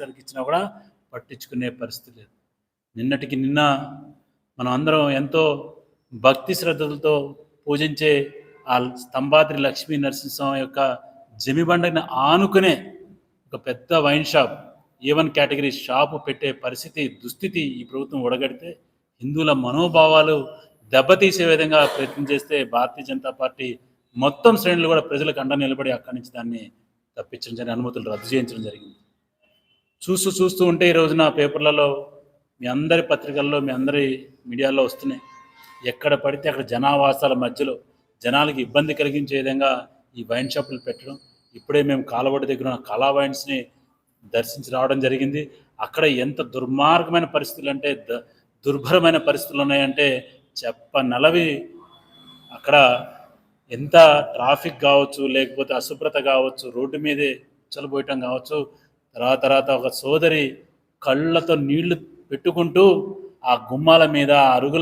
గారికి ఇచ్చినా కూడా పట్టించుకునే పరిస్థితి లేదు. నిన్నటికి నిన్న మనం అందరం ఎంతో భక్తి శ్రద్ధలతో పూజించే ఆ స్తంభాద్రి లక్ష్మీ నరసింహస్వామి యొక్క జమిబండని ఆనుకునే ఒక పెద్ద wine shop A one category shop పెట్టే పరిస్థితి దుస్థితి ఈ ప్రభుత్వం ఒడగడితే హిందువుల మనోభావాలు దెబ్బతీసే విధంగా ప్రయత్నం చేస్తే భారతీయ జనతా పార్టీ మొత్తం శ్రేణులు కూడా ప్రజలకు అండ నిలబడి అక్కడి నుంచి దాన్ని తప్పించడం జరిగిన అనుమతులు రద్దు చేయించడం జరిగింది. చూస్తూ చూస్తూ ఉంటే ఈ రోజున పేపర్లలో మీ అందరి పత్రికల్లో మీ అందరి మీడియాలో వస్తున్నాయి. ఎక్కడ పడితే అక్కడ జనావాసాల మధ్యలో జనాలకి ఇబ్బంది కలిగించే విధంగా ఈ వైన్ షాపులు పెట్టడం ఇప్పుడే మేము కాలవడి దగ్గర ఉన్న కళా వైన్స్ని దర్శించి రావడం జరిగింది. అక్కడ ఎంత దుర్మార్గమైన పరిస్థితులు అంటే ద- దుర్భరమైన పరిస్థితులు ఉన్నాయంటే చెప్పనలవి అక్కడ ఎంత ట్రాఫిక్ కావచ్చు లేకపోతే అశుభ్రత కావచ్చు రోడ్డు మీదే చలిపోయటం కావచ్చు తర్వాత తర్వాత ఒక సోదరి కళ్ళతో నీళ్ళు పెట్టుకుంటూ ఆ గుమ్మాల మీద అరుగుల